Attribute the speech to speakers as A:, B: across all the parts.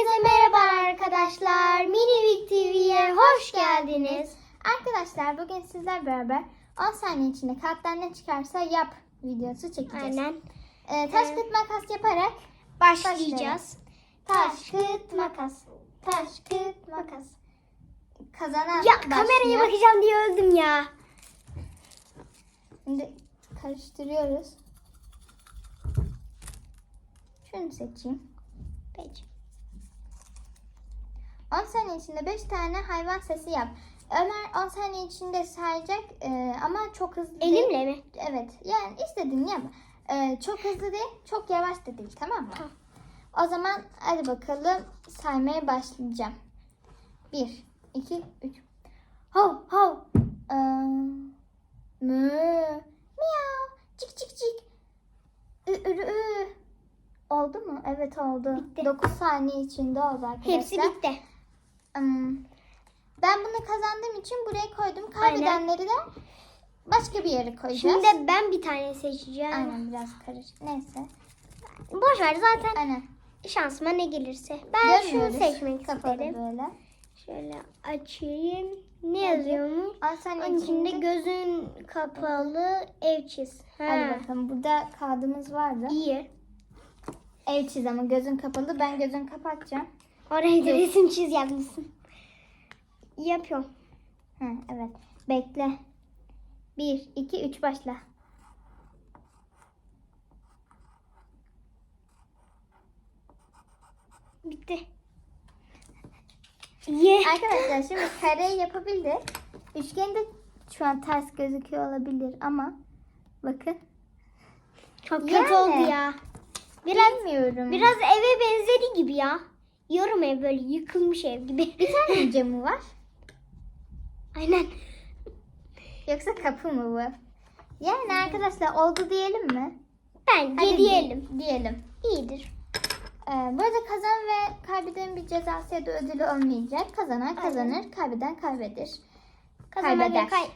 A: Herkese merhaba arkadaşlar. Minivik TV'ye hoş geldiniz.
B: Arkadaşlar bugün sizler beraber 10 saniye içinde kalpten ne çıkarsa yap videosu çekeceğiz.
A: Aynen.
B: Ee, taş kıt makas yaparak
A: Başlayacağız.
B: taş kıt makas. Taş kıt makas. Kazanan
A: Ya kameraya
B: başlıyor.
A: bakacağım diye öldüm ya.
B: Şimdi karıştırıyoruz. Şunu seçeyim.
A: Peki.
B: 10 saniye içinde 5 tane hayvan sesi yap. Ömer 10 saniye içinde sayacak e, ama çok hızlı değil.
A: Elimle mi?
B: Evet. Yani istediğin yap. Ee, çok hızlı değil, çok yavaş da değil. Tamam mı?
A: Tamam.
B: O zaman hadi bakalım saymaya başlayacağım. 1, 2, 3. Hav hav. Ee, mü. Miyav. Cik cik cik. Ü, ü, ü. Oldu mu? Evet oldu.
A: Bitti.
B: 9 saniye içinde oldu arkadaşlar.
A: Hepsi bitti.
B: Hmm. Ben bunu kazandığım için buraya koydum. Kaybedenleri de başka bir yere koyacağız.
A: Şimdi ben bir tane seçeceğim.
B: Aynen biraz karışık. Neyse.
A: Boş ver zaten
B: Aynen.
A: şansıma ne gelirse. Ben şunu
B: Görmüyoruz.
A: seçmek
B: Kapalı
A: isterim.
B: böyle.
A: Şöyle açayım. Ne yazıyormuş?
B: Al sen
A: Onun içinde
B: içinde.
A: gözün kapalı ev çiz. Ha.
B: Hadi bakalım. Burada kağıdımız vardı.
A: İyi.
B: Ev çiz ama gözün kapalı. Ben gözün kapatacağım.
A: Oraya da resim çiz yapmışsın. Yapıyorum.
B: Hı, evet. Bekle. 1, 2, 3 başla.
A: Bitti. Ye.
B: Arkadaşlar şimdi kareyi yapabildik. Üçgen de şu an ters gözüküyor olabilir ama bakın.
A: Çok kötü
B: Yani.
A: oldu ya. Biraz
B: Bilmiyorum.
A: biraz eve benzeri gibi ya. Yorum ev böyle yıkılmış ev gibi.
B: Bir tane camı var.
A: Aynen.
B: Yoksa kapı mı bu? Yani arkadaşlar oldu diyelim mi?
A: Bence
B: Hadi
A: diyelim.
B: di- Diyelim.
A: İyidir.
B: Ee, bu arada kazan ve kaybedenin bir cezası ya da ödülü olmayacak. Kazanan kazanır, kaybeden kaybeder.
A: Kazanmak ve,
B: Kaybeder.
A: kay ya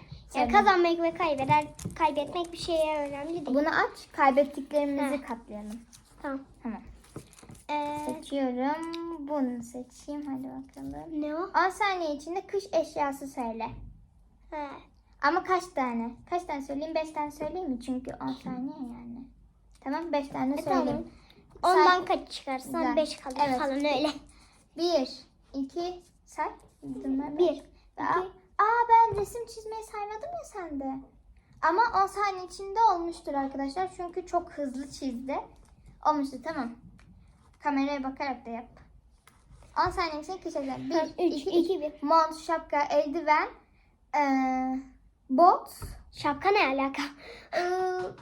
B: Tabii.
A: kazanmak ve kaybeder, kaybetmek bir şeye önemli değil.
B: Bunu aç, kaybettiklerimizi
A: Heh.
B: katlayalım.
A: Tamam.
B: Tamam.
A: Ee,
B: Seçiyorum. Bunu seçeyim. Hadi bakalım.
A: ne o?
B: 10 saniye içinde kış eşyası söyle.
A: Ha.
B: Ama kaç tane? Kaç tane söyleyeyim? 5 tane söyleyeyim mi? Çünkü 10 saniye yani. Tamam 5 tane
A: E,
B: söyleyeyim.
A: tamam.
B: Say.
A: Ondan kaç çıkarsan
B: Güzel.
A: 5 kalır
B: Evet.
A: falan öyle.
B: 1, 2, say. Bunlar
A: Bir,
B: beş. Aa, aa ben resim çizmeyi saymadım ya sende. Ama 10 saniye içinde olmuştur arkadaşlar. Çünkü çok hızlı çizdi. Olmuştur tamam. Kameraya bakarak da yap. 10 saniye içinde kışacak. 1,
A: 3,
B: 2,
A: 2, 1.
B: Mont, şapka, eldiven, eee, bot.
A: Şapka ne alaka?
B: ıı,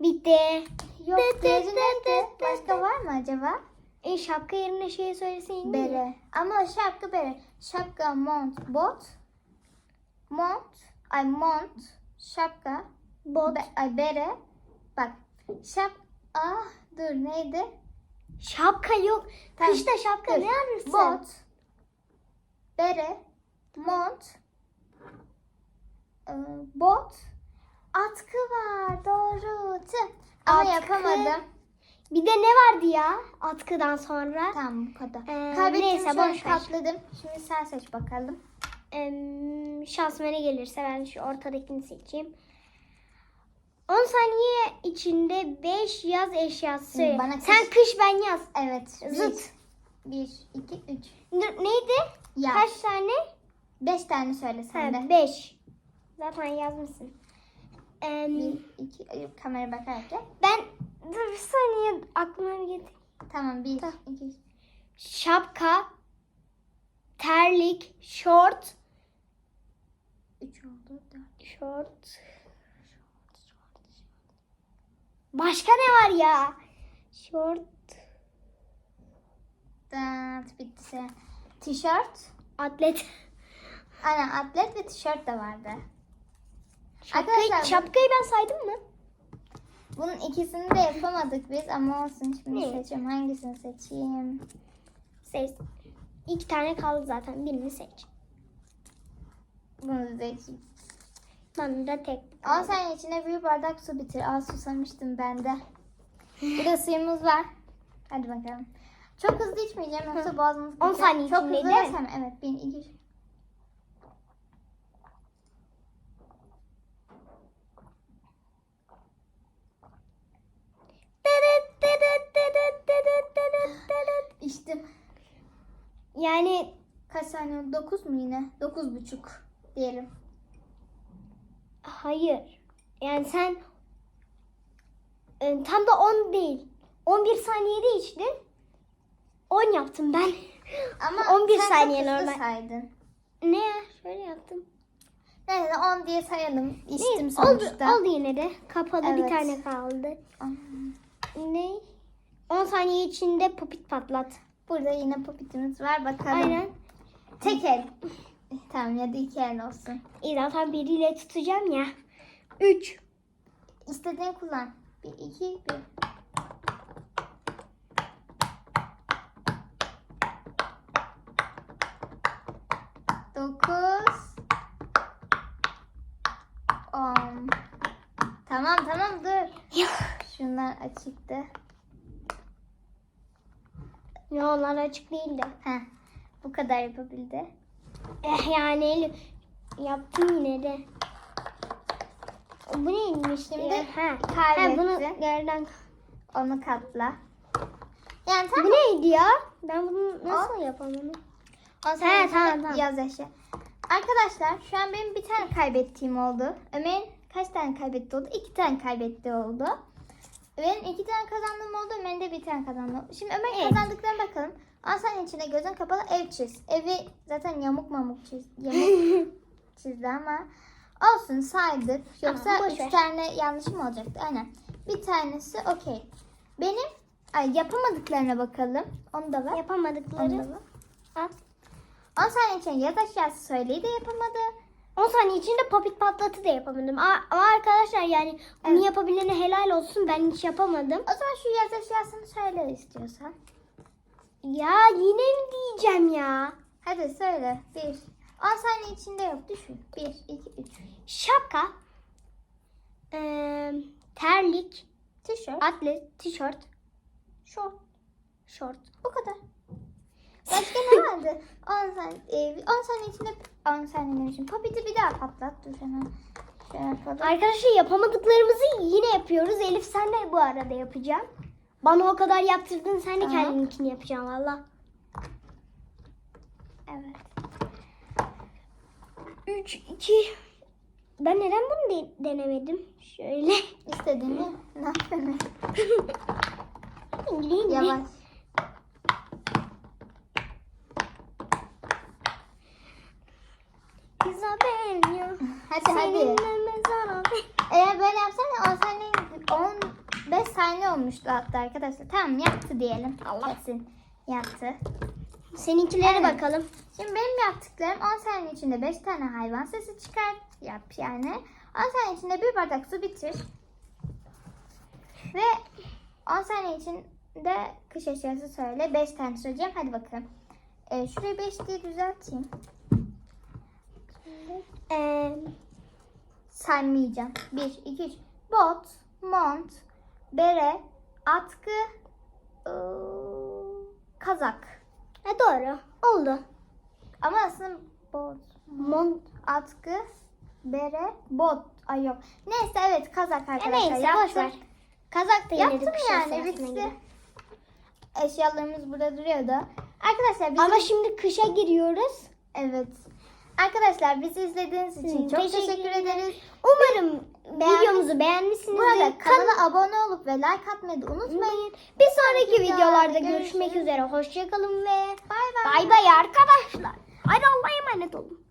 A: Bitti.
B: yok diğeri nerede? Başka var mı acaba?
A: E, şapka yerine şey söyleseydin. mi?
B: Bere. Ama şapka bere. Şapka, mont, bot. Mont, ay mont, şapka,
A: Bot.
B: be- ay bere. Bak. Şap, ah dur neydi?
A: Şapka yok.
B: Tamam,
A: Kışta şapka
B: dur.
A: ne alırsın?
B: Bot, bere, mont, ıı, bot, atkı var. Doğru. Tüh. Ama
A: Atkı.
B: yapamadım.
A: Bir de ne vardı ya atkıdan sonra?
B: Tamam bu kadar.
A: Ee,
B: Kaybettiğim
A: neyse, boş
B: katladım. Şimdi sen seç bakalım.
A: Em, şansıma ne gelirse ben şu ortadakini seçeyim. 10 saniye içinde 5 yaz eşyası söyle.
B: bana
A: Sen
B: kış-
A: kış ben yaz.
B: Evet.
A: Zıt.
B: 1, 2, 3.
A: Ne- Neydi?
B: Yaz.
A: Kaç tane?
B: 5 tane söyle sen de.
A: 5. Zaten yazmışsın. Em,
B: 1, 2, kamera bakarak yap.
A: ben dur bir saniye aklıma bir getir.
B: Tamam 1,
A: Tamam.
B: 2, 3.
A: Şapka, terlik, şort,
B: 3 oldu. 4.
A: şort. Başka ne var ya? Şort,
B: 4. Bitti. Tişört.
A: atlet.
B: Aynen atlet ve tişört de vardı.
A: Şapkayı,
B: Arkadaşlar
A: şapkayı ben saydım mı?
B: bunun ikisini de yapamadık biz ama olsun şimdi
A: Ne?
B: seçeyim. Hangisini seçeyim?
A: Seç. İki tane kaldı zaten. Birini seç.
B: Bunu seçeyim.
A: Ben de tek.
B: 10 saniye içinde bir bardak su bitir. Aa susamıştım ben de. Bir de suyumuz var. Hadi bakalım. Çok hızlı içmeyeceğim yoksa
A: On
B: kuracak.
A: saniye
B: Çok hızlı
A: değil mi?
B: desem evet. Bir, iki, üç. İçtim.
A: Yani
B: Kaç saniye oldu? Dokuz mu yine? Dokuz buçuk diyelim.
A: Hayır. Yani sen e, tam da 10 değil. 11 saniyede içtin. 10 yaptım ben.
B: Ama
A: 11
B: sen
A: saniye normal.
B: saydın.
A: ne ya? Şöyle yaptım.
B: Neyse 10 diye sayalım. İçtim
A: Ne? Oldu,
B: sonuçta.
A: oldu yine de. Kapalı bir
B: Evet.
A: tane kaldı. Ne? 10 saniye içinde popit patlat.
B: Burada yine popitimiz var. Bakalım.
A: Aynen.
B: Tek el. Tamam ya da iki el olsun.
A: İyi zaten biriyle tutacağım ya. 3.
B: İstediğini kullan. Bir, iki, bir. Dokuz. On. Tamam tamam dur. Şunlar açıktı.
A: Ya onlar açık değildi.
B: Heh, bu kadar yapabildi.
A: Eh yani Elif yaptım yine de. Bu neymiş
B: Şimdi
A: ya? Ha. ha bunu yerden.
B: Onu katla. Yani
A: Bu
B: tam
A: neydi ya? Ben bunu nasıl yapamadım?
B: On
A: tamam,
B: saniye
A: tamam.
B: yaz eşya. Arkadaşlar şu an benim bir tane kaybettiğim oldu. Ömer'in kaç tane kaybetti oldu? İki tane kaybetti oldu. Benim iki tane kazandığım oldu. Ömer'in de bir tane kazandı. Şimdi Ömer'in
A: Evet.
B: kazandıklarına bakalım. 10 saniye içinde gözün kapalı ev çiz. Evi zaten yamuk mamuk çiz. Yamuk çizdi ama olsun saydık. Yoksa
A: boş
B: üç
A: ver.
B: tane yanlışım olacaktı. Aynen. Bir tanesi okey. Benim ay, yapamadıklarına bakalım. Onu da ver. Onu da
A: Yapamadıkları.
B: ver.
A: Al.
B: 10 saniye için yaz aşağısı söyleyi de yapamadı.
A: 10 saniye içinde popit patlatı da yapamadım. Ama arkadaşlar yani bunu
B: Evet.
A: yapabilene helal olsun. Ben hiç yapamadım.
B: O zaman şu yaz aşağısını söyle istiyorsan.
A: Ya yine mi diyeceğim ya?
B: Hadi söyle. 1. 10 saniye içinde yok. Düşün. 1, 2, 3.
A: Şapka. eee, terlik.
B: Tişört.
A: Atlet. Tişört.
B: Şort.
A: Şort.
B: Bu kadar. Başka ne vardı? 10 saniye, e, 10 saniye içinde 10 saniye demişim. Popit'i bir daha patlat. Dur hemen.
A: Arkadaşlar yapamadıklarımızı yine yapıyoruz. Elif sen de bu arada yapacaksın. Bana o kadar yaptırdın sen de kendininkini yapacaksın valla.
B: Evet.
A: 3, 2. Ben neden bunu de- denemedim? Şöyle.
B: İstediğini ne yapayım?
A: İngilizce.
B: Yavaş.
A: Isabel ya.
B: Hadi hadi.
A: Seninle mezara
B: Eğer böyle yapsana 10 saniye 15 saniye olmuştu hatta arkadaşlar. Tamam yaptı diyelim.
A: Allah.
B: Kesin yaptı.
A: Seninkileri
B: Evet.
A: bakalım.
B: Şimdi benim yaptıklarım 10 saniye içinde 5 tane hayvan sesi çıkar. Yap yani. 10 saniye içinde bir bardak su bitir. Ve 10 saniye içinde kış eşyası söyle. 5 tane söyleyeceğim. Hadi bakalım. Ee, şurayı 5 diye düzelteyim.
A: Ee,
B: Saymayacağım. 1, 2, 3. Bot, mont, bere, atkı, ıı, kazak.
A: ha, doğru. Oldu.
B: Ama aslında bot,
A: Mont.
B: atkı, bere, bot. Ay yok. Neyse evet kazak
A: E,
B: arkadaşlar.
A: neyse
B: yaptım.
A: boş ver. Kazak da
B: Yaptım
A: kış
B: yani bitti. Eşyalarımız burada duruyordu. Arkadaşlar biz
A: Ama şimdi kışa giriyoruz.
B: evet. Arkadaşlar bizi izlediğiniz için çok
A: teşekkür
B: teşekkür ederiz.
A: Umarım
B: Beğen-
A: videomuzu beğenmişsinizdir.
B: Burada
A: Kan-
B: kanala abone olup ve like atmayı unutmayın.
A: Bir sonraki
B: videolarda
A: görüşmek üzere. Hoşçakalın ve
B: Bay bay.
A: bay bay arkadaşlar. Hadi Allah'a emanet olun.